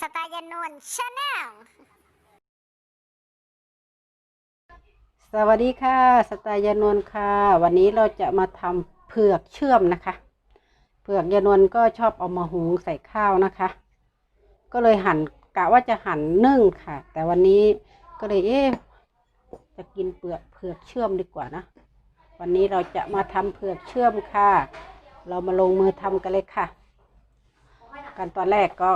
สไตล์ยานวลชาแนลสวัสดีค่ะ สไตล์ยานวลค่ะ วันนี้เราจะมาทำเผือกเชื่อมนะคะ เผือกยานวลก็ชอบเอามาหุงใส่ข้าวนะคะ ก็เลยหั่นกะว่าจะหั่นนึ่งค่ะ แต่วันนี้ก็เลยเอ๊ะจะกินเปลือกเผือกเชื่อมดีกว่านะ วันนี้เราจะมาทำเผือกเชื่อมค่ะ เรามาลงมือทำกันเลยค่ะ กันตอนแรกก็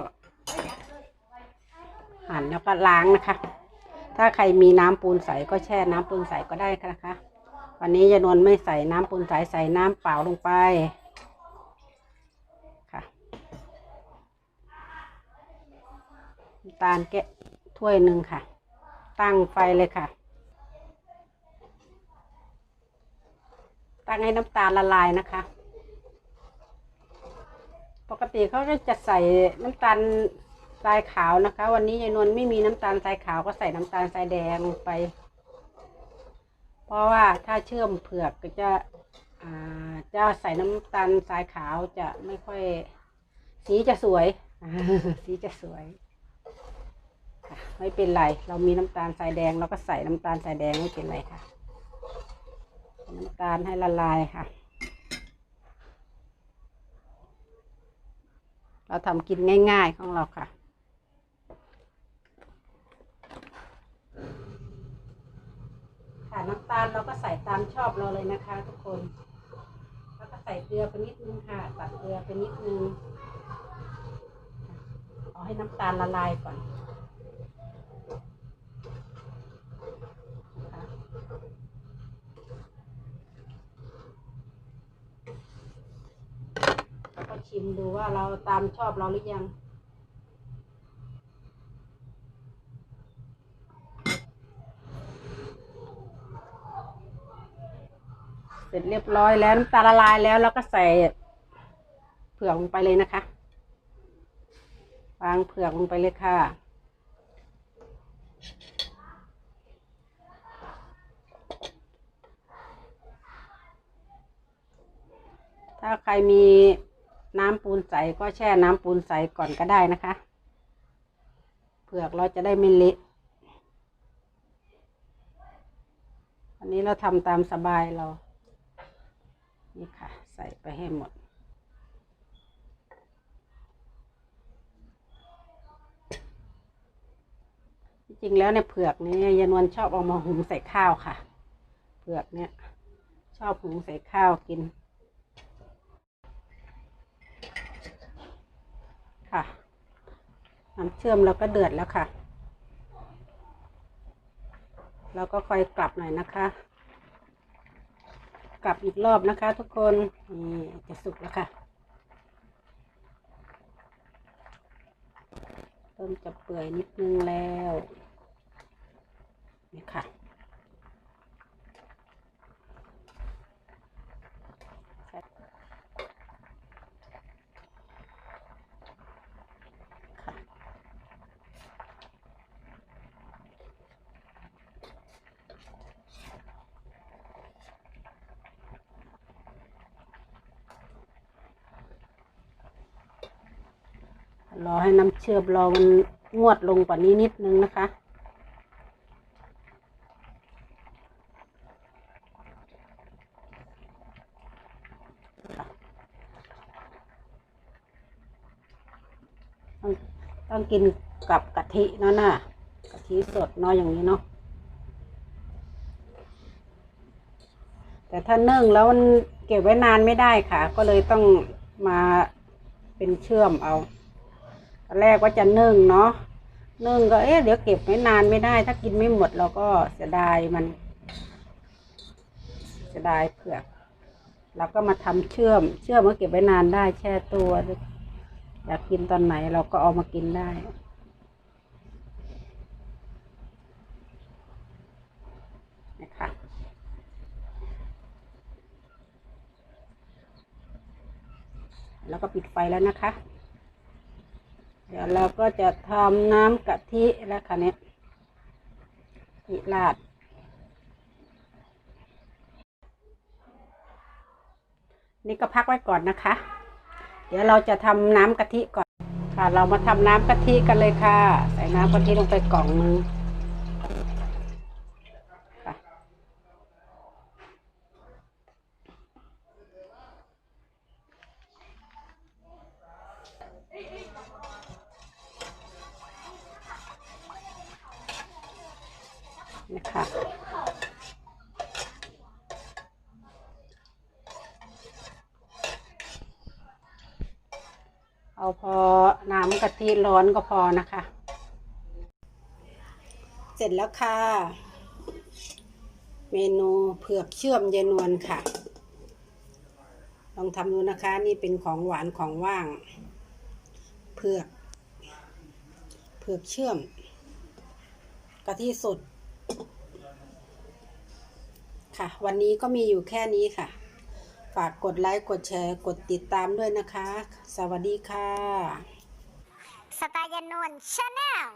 หั่นแล้วก็ล้างนะคะ ถ้าใครมีน้ำปูนใสก็แช่น้ำปูนใสก็ได้นะคะ วันนี้ยายนวลไม่ใส่น้ำปูนใสใส่น้ำเปล่าลงไปค่ะน้ำตาลแกะถ้วยหนึ่งค่ะ ตั้งไฟเลยค่ะ ตั้งให้น้ำตาลละลายนะคะปกติเขาก็จะใส่น้ำตาล ทรายขาวนะคะ วันนี้ยายนวลไม่มีน้ำตาลทรายขาวก็ใส่น้ำตาลทรายแดงลงไป เพราะว่าถ้าเชื่อมเผือกก็จะจะใส่น้ำตาลทรายขาวจะไม่ค่อย สีจะสวยสีจะสวยไม่เป็นไร เรามีน้ำตาลทรายแดงเราก็ใส่น้ำตาลทรายแดงไม่เป็นไรค่ะ น้ำตาลให้ละลายค่ะ เราทำกินง่าย ๆของเราค่ะ ค่ะน้ำ ตาลเราก็ใส่ตามชอบเราเลยนะคะ ทุกคน แล้วก็ใส่เกลือไปนิดนึงค่ะตัดเกลือไปนิดนึงเอาให้น้ำตาลละลายก่อนแล้วก็ชิมดูว่าเราตามชอบเราหรือยัง เสร็จเรียบร้อยแล้วน้ำตาลละลายแล้วเราก็ใส่เผือกลงไปเลยนะคะวางเผือกลงไปเลยค่ะ ถ้าใครมีน้ำปูนใสก็แช่น้ำปูนใสก่อนก็ได้นะคะ เผือกเราจะได้ไม่เละอันนี้เราทำตามสบายเรา นี่ค่ะ ใส่ไปให้หมด จริงๆแล้วเนี่ยเผือกนี้ยานวลชอบเอามาหุงใส่ข้าวค่ะ เผือกเนี่ย ชอบหุงใส่ข้าวกิน ค่ะน้ำเชื่อมเราก็เดือดแล้วค่ะ เราก็ค่อยกลับหน่อยนะคะ กลับอีกรอบนะคะ ทุกคนนี่จะสุกแล้วค่ะเริ่มจะเปื่อยนิดนึงแล้วนี่ค่ะค่ะ รอให้น้ำเชื่อมรอมันงวดลงกว่านี้นิดนึงนะคะ ต้องต้องกินกับกะทิเนาะน่ะกะทิสดเนาะอย่างนี้เนาะแต่ถ้านึ่งแล้วมันเก็บไว้นานไม่ได้ค่ะ ก็เลยต้องมาเป็นเชื่อมเอา ตอนแรกว่าจะนึ่งเนาะนึ่งก็เอ๊ะเดี๋ยวเก็บไว้นานไม่ได้ ถ้ากินไม่หมดเราก็เสียดายมันเสียดายเผือกเราก็มาทำเชื่อม เชื่อมก็เก็บไว้นานได้แช่ตัว อยากกินตอนไหนเราก็เอามากินได้นะคะแล้วก็ปิดไฟแล้วนะคะ เดี๋ยวเราก็จะทำน้ำกะทิแล้วค่ะเนี่ยกะทิราด นี่ก็พักไว้ก่อนนะคะ เดี๋ยวเราจะทำน้ำกะทิก่อนค่ะ เรามาทำน้ำกะทิกันเลยค่ะ ใส่น้ำกะทิลงไปกล่องนึง นะคะ เอาพอน้ำกะทิร้อนก็พอนะคะ เสร็จแล้วค่ะ เมนูเผือกเชื่อมยายนวลค่ะ ลองทำดูนะคะ นี่เป็นของหวานของว่าง เผือก เผือกเชื่อมกะทิสด ค่ะ วันนี้ก็มีอยู่แค่นี้ค่ะ ฝากกดไลค์กดแชร์ กดติดตามด้วยนะคะ สวัสดีค่ะ สไตล์ยานนวลชาแนล